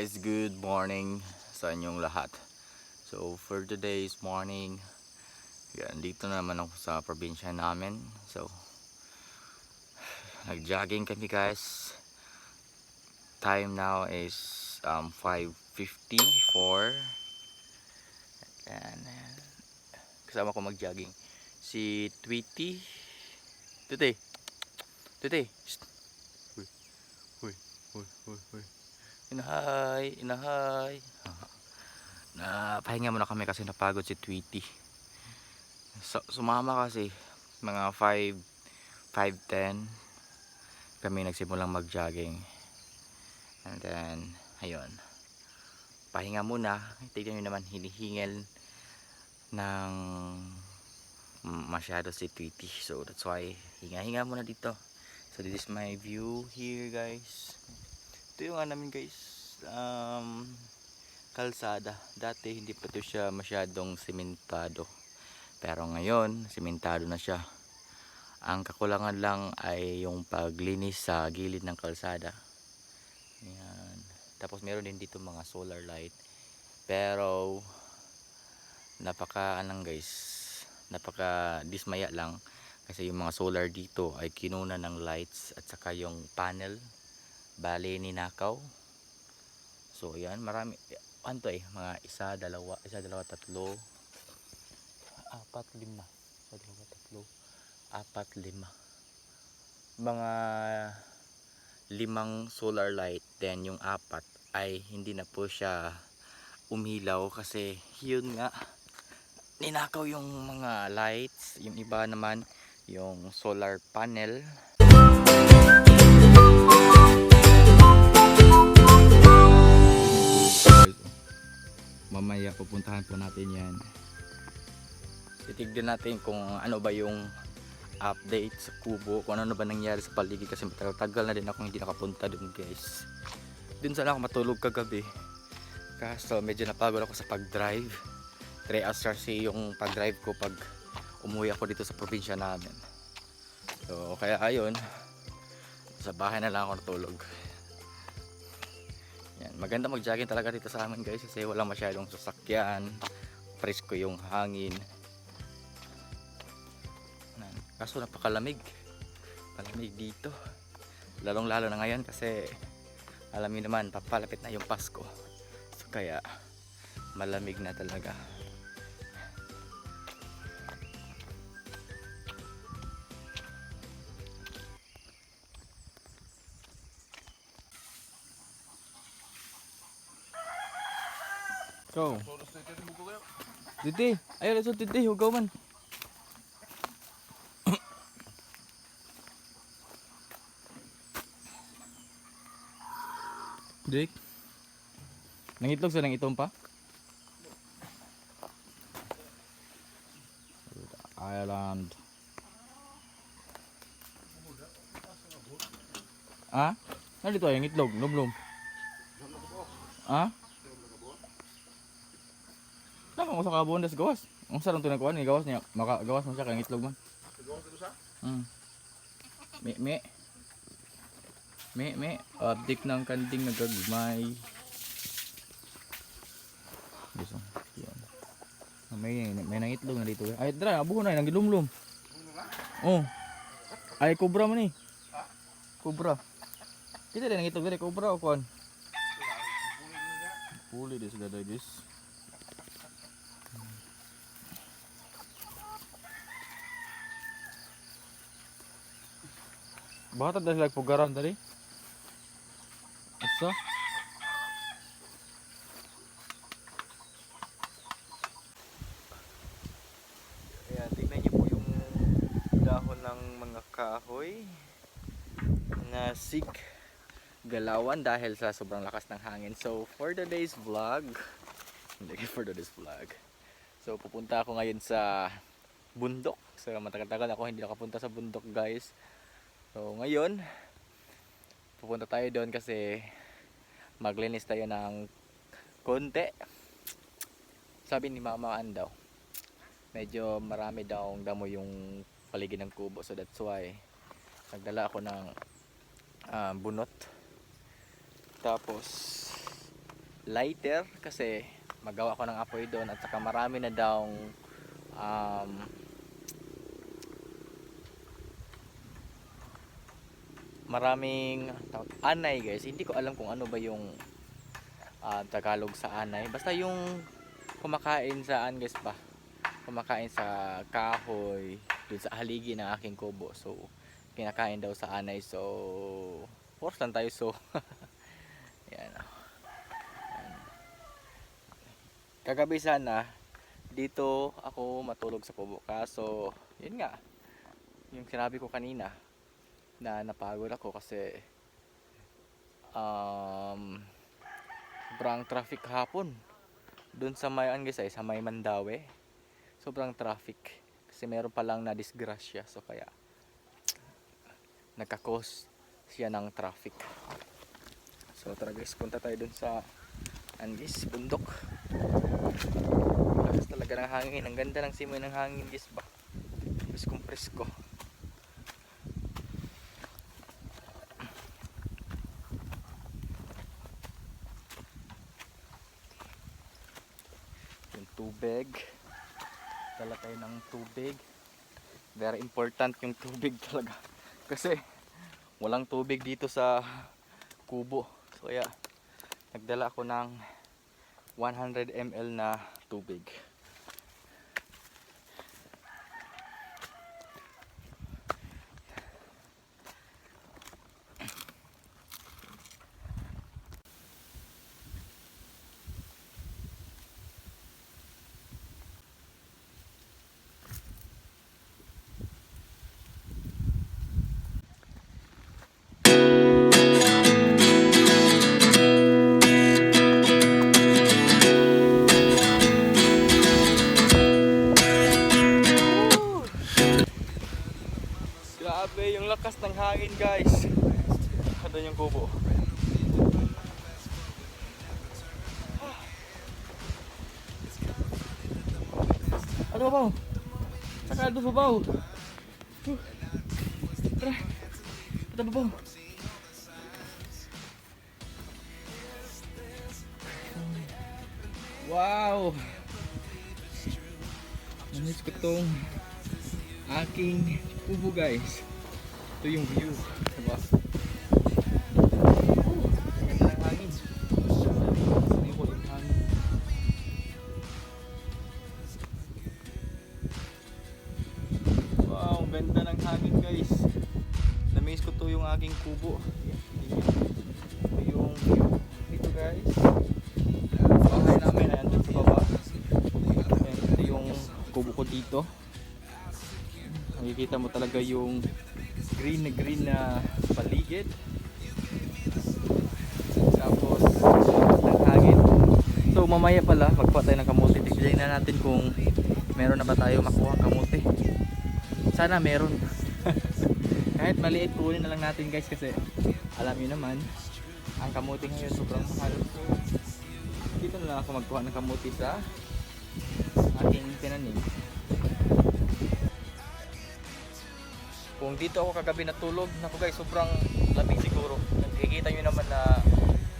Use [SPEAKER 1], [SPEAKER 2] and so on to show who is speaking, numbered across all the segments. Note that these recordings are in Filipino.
[SPEAKER 1] guys, good morning sa inyong lahat. So for today's morning, yan, dito na naman ako sa probinsya namin. So nag-jogging kami guys. Time now is um, 5.54 and uh, kasama ko mag-jogging si Tweety Tweety Tweety. Uy, uy, uy, uy, uy. Inahay, inahay. Na pahinga muna kami kasi napagod si Tweety. So, sumama kasi mga 5 5:10 kami nagsimulang mag-jogging. And then ayun. Pahinga muna. Tignan niyo naman hinihingel ng masyado si Tweety. So that's why hinga-hinga muna dito. So this is my view here guys ito yung namin guys um, kalsada. Dati hindi pa to siya masyadong simentado. Pero ngayon simentado na siya. Ang kakulangan lang ay yung paglinis sa gilid ng kalsada. Yan. Tapos meron din dito mga solar light. Pero napaka anong guys napaka dismaya lang. Kasi yung mga solar dito ay kinuna ng lights at saka yung panel bale ninakaw. So yan marami ano eh mga isa dalawa isa dalawa tatlo. Apat lima. Isa dalawa tatlo. Apat lima. Mga limang solar light then yung apat ay hindi na po siya umilaw kasi yun nga ninakaw yung mga lights. Yung iba naman yung solar panel mamaya pupuntahan po natin yan. Titignan natin kung ano ba yung update sa kubo kung ano na ba nangyari sa paligid kasi matagal na din ako hindi nakapunta dun guys. Dun sana ako matulog kagabi. Kaso medyo napagod ako sa pag drive 3 hours kasi yung pag drive ko pag umuwi ako dito sa probinsya namin. So kaya ayun sa bahay na lang ako natulog yan, maganda mag-jogging talaga dito sa amin guys kasi walang masyadong sasakyan. Presko yung hangin. Yan. Kaso napakalamig. Palamig dito. Lalong lalo na ngayon kasi alam niyo naman papalapit na yung Pasko. So kaya malamig na talaga. Go. Titi, ayo let's titi, hugaw man. Dik. Nangitlog sa nang itong pa? Island. Ah? Nandito ay ang itlog, lumlum. Ah? Tama ko sa kabon das gawas. Ang sarang tunay kuan ni gawas niya, maka gawas mo siya kay itlog man. Hmm. Me me. Me me, abdik ng kanding nagagmay. Gusto. Yan. May may nang itlog na dito. Ay dra, abuho na nang gilumlum. Oh. Ay kobra man ni. Kobra. Kita din nang itlog dari kobra o kuan. Puli dis gaday dis. Bakit dahil nagpugaran tadi? Asa? Ayan, tingnan niyo po yung dahon ng mga kahoy na sig galawan dahil sa sobrang lakas ng hangin. So, for today's vlog, for today's vlog. So, pupunta ako ngayon sa bundok. So, matagal-tagal ako hindi nakapunta sa bundok, guys. So ngayon, pupunta tayo doon kasi maglinis tayo ng konti. Sabi ni Mama Ann daw, medyo marami daw ang damo yung paligid ng kubo. So that's why, nagdala ako ng ah, bunot. Tapos, lighter kasi magawa ko ng apoy doon at saka marami na daw um, maraming tawag- anay guys. Hindi ko alam kung ano ba yung ah, Tagalog sa anay. Basta yung kumakain saan guys ba? Kumakain sa kahoy dun sa haligi ng aking kubo. So kinakain daw sa anay. So force lang tayo. So yan Yan. kagabi sana dito ako matulog sa kubo. Kaso yun nga yung sinabi ko kanina na napagod ako kasi um, sobrang traffic hapon. Doon sa may an guys ay sa may Mandawi sobrang traffic. Kasi meron pa lang na disgrasya so kaya nagkakos siya ng traffic. So tara guys punta tayo doon sa Angis bundok. Lakas talaga ng hangin. Ang ganda ng simoy ng hangin guys ba? Preskong presko yung tubig. Dala tayo ng tubig. Very important yung tubig talaga. Kasi walang tubig dito sa kubo. So kaya nagdala ako ng 100 ml na tubig Wow! Namiss ko tong aking kubo guys. Ito yung view. Diba? Talaga yung green na green na paligid. Tapos, ng hangin. So, mamaya pala, magkuha tayo ng kamote. Tignan na natin kung meron na ba tayo makuha kamote. Sana meron. Kahit maliit, kunin na lang natin guys kasi alam niyo naman, ang kamote ngayon sobrang mahal. Dito na lang ako magkuha ng kamote sa aking tinanim. Kung dito ako kagabi natulog, naku guys, sobrang lamig siguro. Nakikita nyo naman na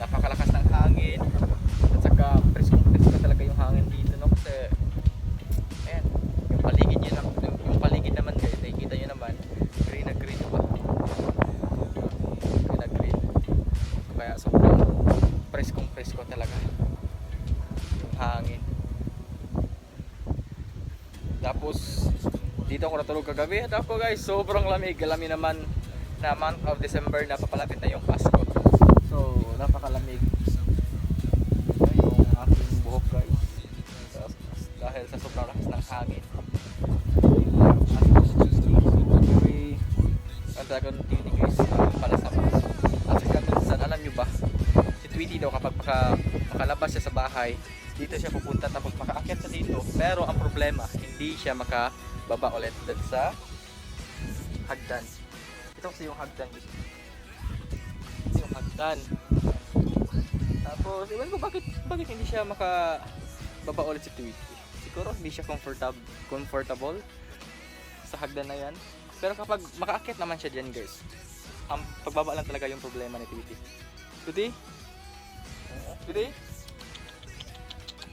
[SPEAKER 1] napakalakas ng hangin. At saka preskong presko talaga yung hangin dito, no? Kasi, ayan, yung paligid nyo, nam- yung, yung paligid naman guys, nakikita nyo naman, green na green ba? Green na green. Kaya sobrang preskong presko talaga yung hangin. Tapos, dito ako natulog kagabi. At ako guys sobrang lamig. Alam niyo naman na month of December na papalapit na yung Pasko. So napakalamig. Yung aking buhok guys. Dahil sa sobrang lakas ng hangin. Ang talagang tini guys uh, palasama. At saka minsan alam nyo ba si Tweety daw kapag maka, makalabas siya sa bahay dito siya pupunta tapos makaakyat siya dito. Pero ang problema hindi siya makababa ulit dun sa hagdan ito kasi yung hagdan ito yung hagdan tapos iwan ko bakit bakit hindi siya makababa ulit si Tweety siguro hindi siya comfortable comfortable sa hagdan na yan pero kapag makaakyat naman siya dyan guys ang pagbaba lang talaga yung problema ni Tweety Tweety? Tweety?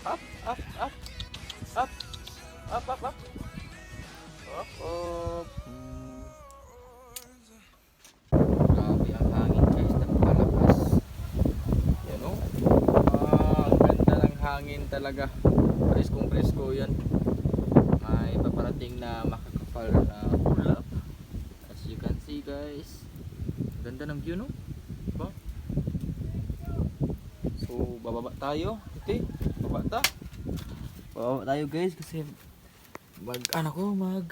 [SPEAKER 1] Up, up, up. Up. Up, up, up. Up, ang hangin hangin talaga. Preskong presko yan. May paparating na makakapal na ulap. As you can see guys. Ganda ng view no? Diba? So, bababa tayo. Ito Baba ta. Bababa tayo guys kasi mag ano ko mag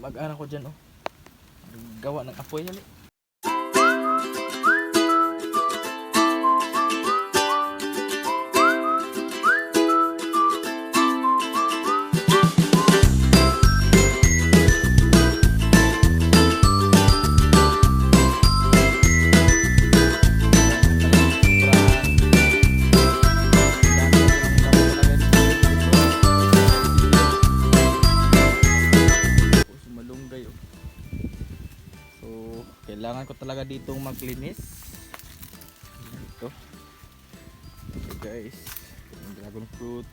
[SPEAKER 1] mag ano ko dyan oh. Gawa ng apoy hali. Ditong maglinis. Ito. Ito guys. Yung dragon fruit.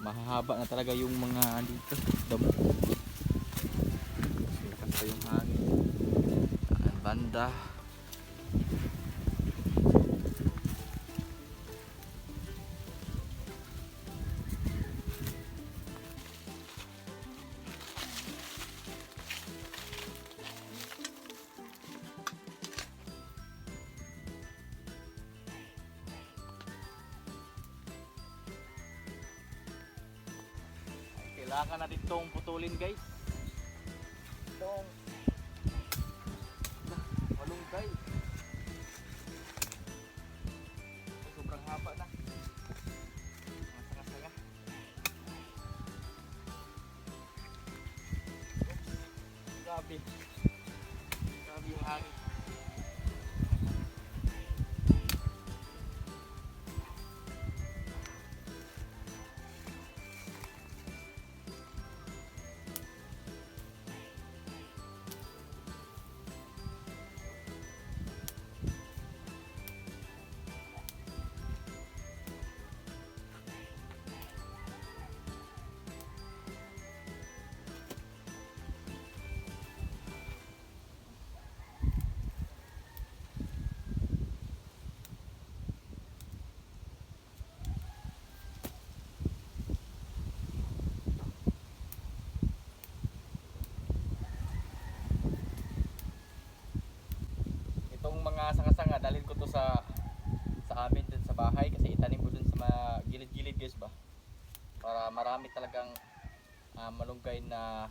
[SPEAKER 1] Mahahaba na talaga yung mga dito. Damo. Pa yung hangin. Ang banda. Putulin guys. Nah, malunggay. Ay, Sobrang haba na. Grabe. Grabe yung hangin. Itong mga sanga-sanga dalhin ko to sa sa amin dun sa bahay kasi itanim ko dun sa mga gilid-gilid guys ba? Para marami talagang ah, malunggay na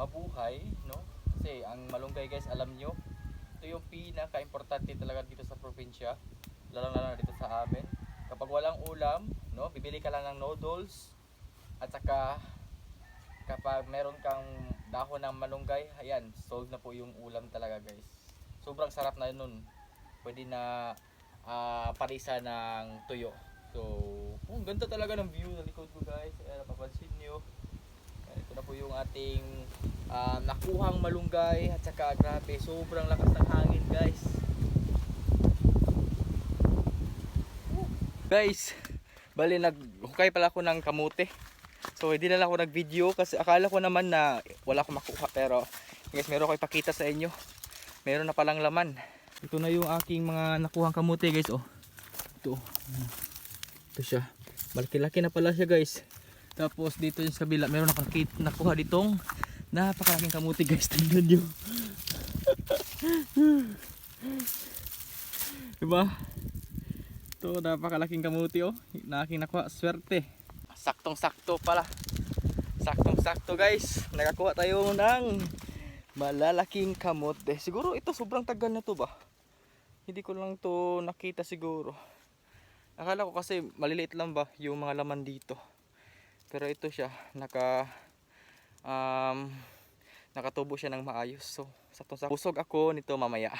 [SPEAKER 1] mabuhay no? Kasi ang malunggay guys alam nyo ito yung pinaka-importante talaga dito sa probinsya lalo na dito sa amin. Kapag walang ulam no bibili ka lang ng noodles at saka kapag meron kang dahon ng malunggay ayan solve na po yung ulam talaga guys sobrang sarap na nun. Pwede na ah, parisa ng tuyo. So, oh, ganda talaga ng view ng likod ko guys. Ayan, napapansin nyo. Ayan, ito na po yung ating ah, nakuhang malunggay at saka grabe, sobrang lakas ng hangin guys. Guys, bali naghukay pala ako ng kamote. So, hindi na lang ako nag-video kasi akala ko naman na wala akong makuha pero guys, meron ko ipakita sa inyo meron na palang laman. Ito na yung aking mga nakuhang kamote guys oh. Ito ito siya. Malaki-laki na pala siya guys. Tapos dito yung sa kabila meron ako nakit- nakuha ditong napakalaking kamote guys. Tingnan nyo diba? Ito napakalaking kamote oh. Na aking nakuha swerte. Saktong sakto pala. Saktong sakto guys. Nakakuha tayo ng malalaking kamote. Siguro ito sobrang tagal na to ba? Hindi ko lang to nakita siguro. Akala ko kasi maliliit lang ba yung mga laman dito. Pero ito siya, naka um, nakatubo siya ng maayos. So, sa sa busog ako nito mamaya.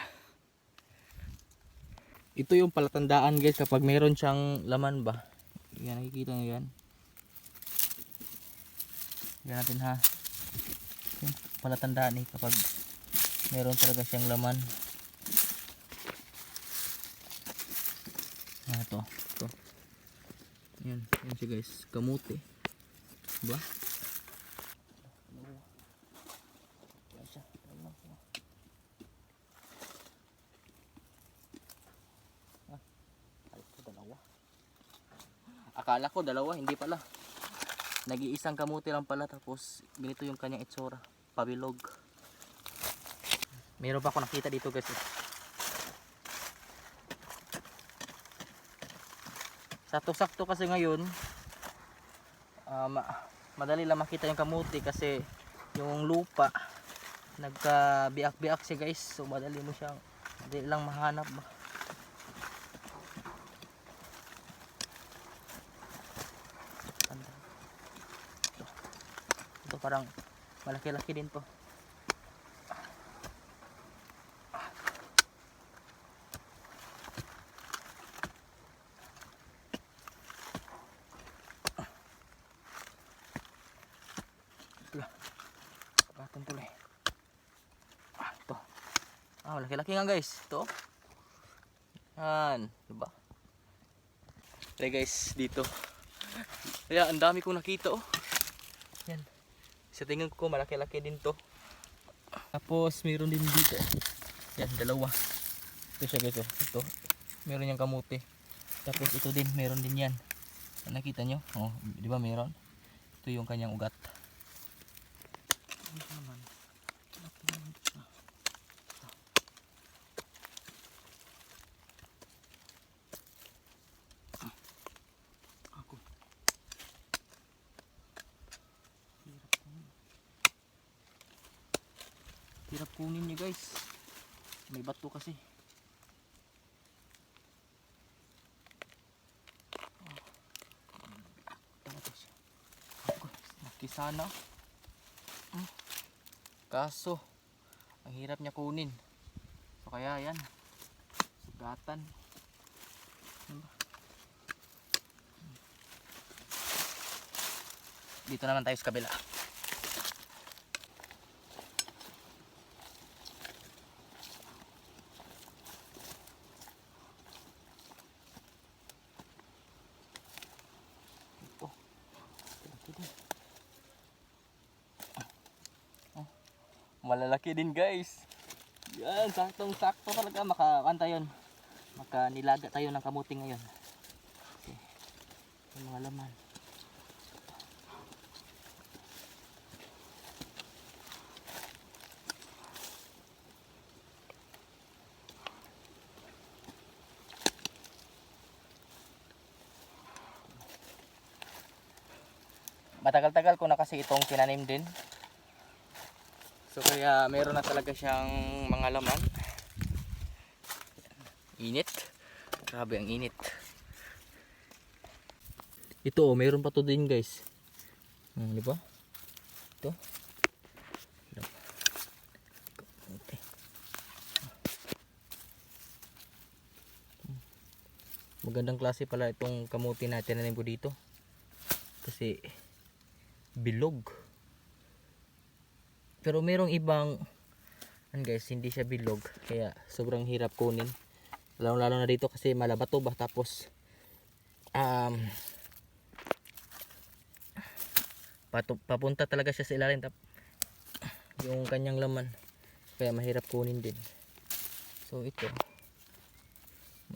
[SPEAKER 1] Ito yung palatandaan guys kapag meron siyang laman ba. Yan nakikita niyo yan. Yan natin ha. Palatandaan eh kapag meron talaga siyang laman. Ah, ito. Ito. Yan. Yan siya guys. Kamuti. Diba? Akala ko dalawa, hindi pala. Nag-iisang kamuti lang pala tapos ganito yung kanyang itsura. Pabilog. Meron pa ako nakita dito guys. eh. Sakto-sakto kasi ngayon, ma- madali lang makita yung kamuti kasi yung lupa nagka-biak-biak siya guys. So madali mo siyang madali lang mahanap ba. Ito parang malaki-laki din to. Pagkatan tuloy. Ah, ito. Ah, malaki-laki nga guys. Ito. Yan. Diba? Try guys, dito. Kaya ang dami kong nakita oh. Sa tingin ko malaki-laki din to. Tapos meron din dito. Yan, dalawa. Ito siya guys oh. Ito. Meron yung kamuti. Tapos ito din, meron din yan. Nakita nyo? Oh, di ba meron? Ito yung kanyang ugat. Ano naman? Laki naman siya. Ito. Ah. Ako. Hirap kunin. Hirap kunin niya guys. May bato kasi. Tapos. Ako. Nakisana. Kaso, ang hirap niya kunin. So kaya yan. Sugatan. Dito naman tayo sa kabila. Ito. Ito din. Malalaki din guys. Yan, saktong sakto talaga makakanta yun. Makanilaga tayo ng kamuti ngayon. Okay. Yung mga laman. Matagal-tagal ko na kasi itong tinanim din. So kaya meron na talaga siyang mga laman. Init. Grabe ang init. Ito oh, meron pa to din guys. Hmm, di ba? Ito. Magandang klase pala itong kamuti na tinanim ko dito. Kasi bilog. Pero merong ibang ano guys, hindi siya bilog kaya sobrang hirap kunin. Lalo lalo na dito kasi malabato ba tapos um patu- papunta talaga siya sa ilalim tap yung kanyang laman kaya mahirap kunin din. So ito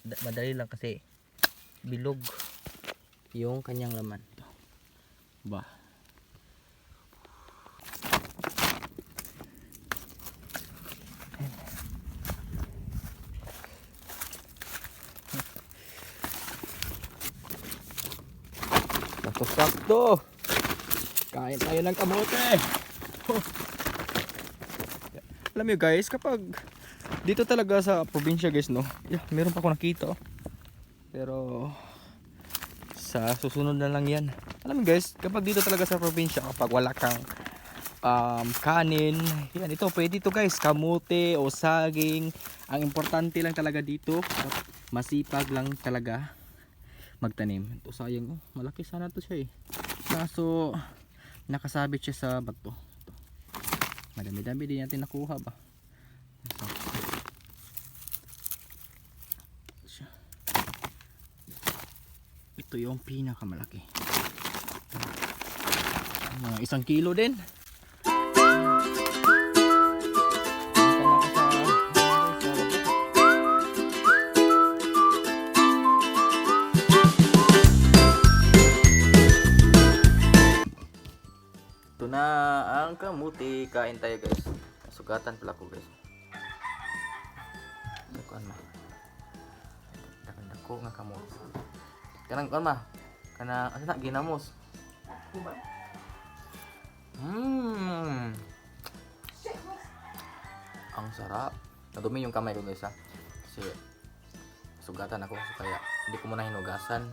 [SPEAKER 1] mad- madali lang kasi bilog yung kanyang laman. Ba. Sakto-sakto. Kain tayo ng kamote. Alam niyo guys, kapag dito talaga sa probinsya guys no. Yeah, meron pa ako nakita. oh. Pero sa susunod na lang 'yan. Alam niyo guys, kapag dito talaga sa probinsya kapag wala kang um, kanin, yan ito pwede ito guys, kamote o saging. Ang importante lang talaga dito, masipag lang talaga magtanim. Ito sayang oh, malaki sana to siya eh. Kaso nakasabit siya sa bato. Ito. Madami-dami din natin nakuha ba. Ito yung pinakamalaki. Mga isang kilo din. Kamuti. Kain tayo guys. Sugatan pala ko guys. Dakuan ma. Dakan dako nga kamuti. Kanang kuan ma. Kana ano na ginamos. Mmm. Ang sarap. Nadumi yung kamay ko guys ha. Kasi sugatan ako so kaya hindi ko muna hinugasan.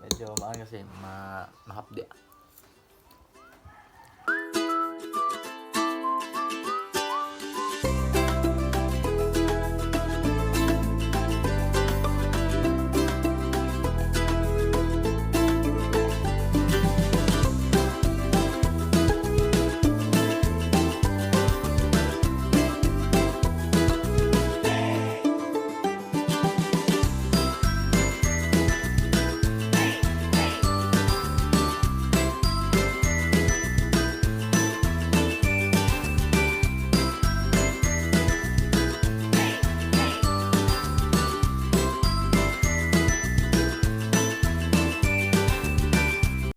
[SPEAKER 1] Medyo maano kasi ma mahapdi.